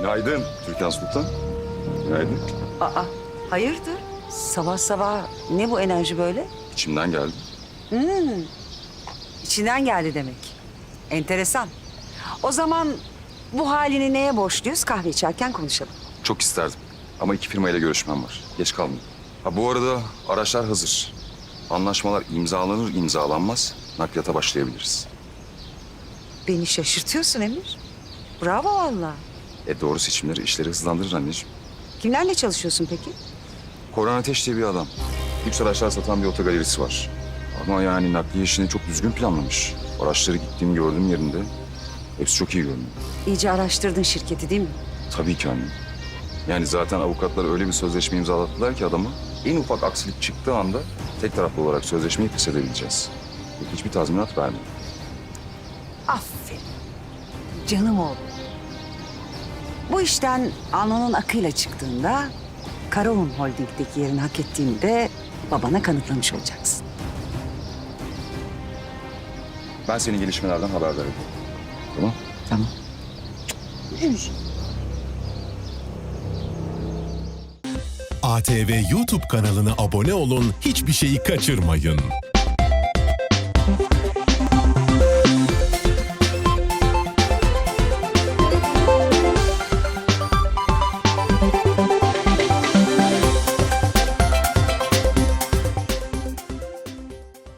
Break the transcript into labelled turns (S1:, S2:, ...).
S1: Günaydın Türkan Sultan. Günaydın.
S2: Aa, hayırdır? Sabah sabah ne bu enerji böyle?
S1: İçimden geldi.
S2: İçinden geldi demek. Enteresan. O zaman bu halini neye borçluyuz? Kahve içerken konuşalım.
S1: Çok isterdim. Ama iki firmayla görüşmem var. Geç kalmayayım. Ha bu arada araçlar hazır. Anlaşmalar imzalanır imzalanmaz nakliyata başlayabiliriz.
S2: Beni şaşırtıyorsun Emir. Bravo valla.
S1: E doğru seçimleri işleri hızlandırır anneciğim.
S2: Kimlerle çalışıyorsun peki?
S1: Koran Ateş diye bir adam. Lüks araçlar satan bir otogalerisi var. Ama yani nakliye işini çok düzgün planlamış. Araçları gittiğim gördüğüm yerinde hepsi çok iyi görünüyor.
S2: İyice araştırdın şirketi değil mi?
S1: Tabii ki anne. Yani zaten avukatlar öyle bir sözleşme imzalattılar ki adama en ufak aksilik çıktığı anda tek taraflı olarak sözleşmeyi feshedebileceğiz. Hiçbir tazminat vermiyor.
S2: Aferin. Canım oğlum. Bu işten alnının akıyla çıktığında Karaun Holding'deki yerini hak ettiğini de babana kanıtlamış olacaksın.
S1: Ben senin gelişmelerden haberdar ederim. Tamam?
S2: Tamam.
S3: ATV YouTube kanalına abone olun, hiçbir şeyi kaçırmayın.